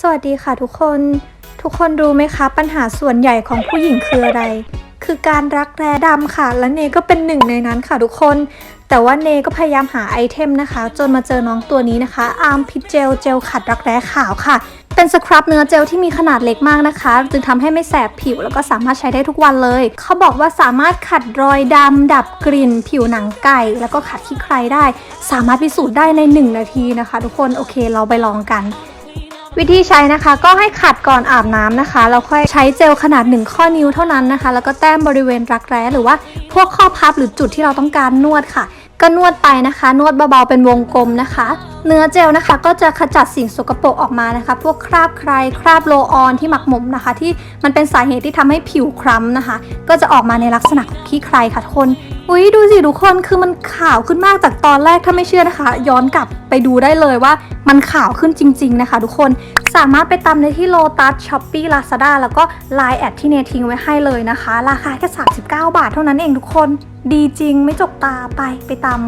สวัสดีค่ะทุกคน ทุกคนรู้ไหมคะ ปัญหาส่วนใหญ่ของผู้หญิงคืออะไร คือการรักแร้ดำค่ะ และเนก็เป็นหนึ่งในนั้นค่ะทุกคน แต่ว่าเนก็พยายามหาไอเทมนะคะ จนมาเจอน้องตัวนี้นะคะ Arm Pit Gel เจลขัดรักแร้ขาวค่ะ เป็นสครับเนื้อเจลที่มีขนาดเล็กมากนะคะ จึงทำให้ไม่แสบผิวแล้วก็สามารถใช้ได้ทุกวันเลย เขาบอกว่าสามารถขัดรอยดำดับกลิ่น ผิวหนังไก่ แล้วก็ขัดขี้ใครได้ สามารถพิสูจน์ได้ใน 1 นาทีนะคะ ทุกคนโอเคเราไปลองกัน วิธีใช้นะคะ ก็ให้ขัดก่อนอาบน้ำนะคะแล้วค่อยใช้เจลขนาด 1 ข้อนิ้วเท่านั้นนะคะ แล้วก็แต้มบริเวณรักแร้หรือว่าพวกข้อพับหรือจุดที่เราต้องการนวดค่ะ ก็นวดไปนะคะ นวดเบาๆเป็นวงกลมนะคะ เนื้อเจลนะคะ ก็จะขจัดสิ่งสกปรกออกมานะคะ พวกคราบใครคราบโลออนที่หมักหมมนะคะ ที่มันเป็นสาเหตุที่ทำให้ผิวคล้ำนะคะ ก็จะออกมาในลักษณะขี้ใครค่ะทุกคน อุ้ยดูสิทุกคนคือมันขาวขึ้นมากจากตอนแรกถ้าไม่เชื่อนะคะ ย้อนกลับไปดูได้เลยว่ามันขาวขึ้นจริง ๆ นะคะ ทุกคนสามารถไปตามในที่โลตัสช้อปปี้ลาซาด้าแล้วก็ Line แอดที่เนทิ้งไว้ให้เลยนะคะ ราคาแค่ 39 บาทเท่านั้นเองทุกคน ดีจริงไม่จกตาไปไปตาม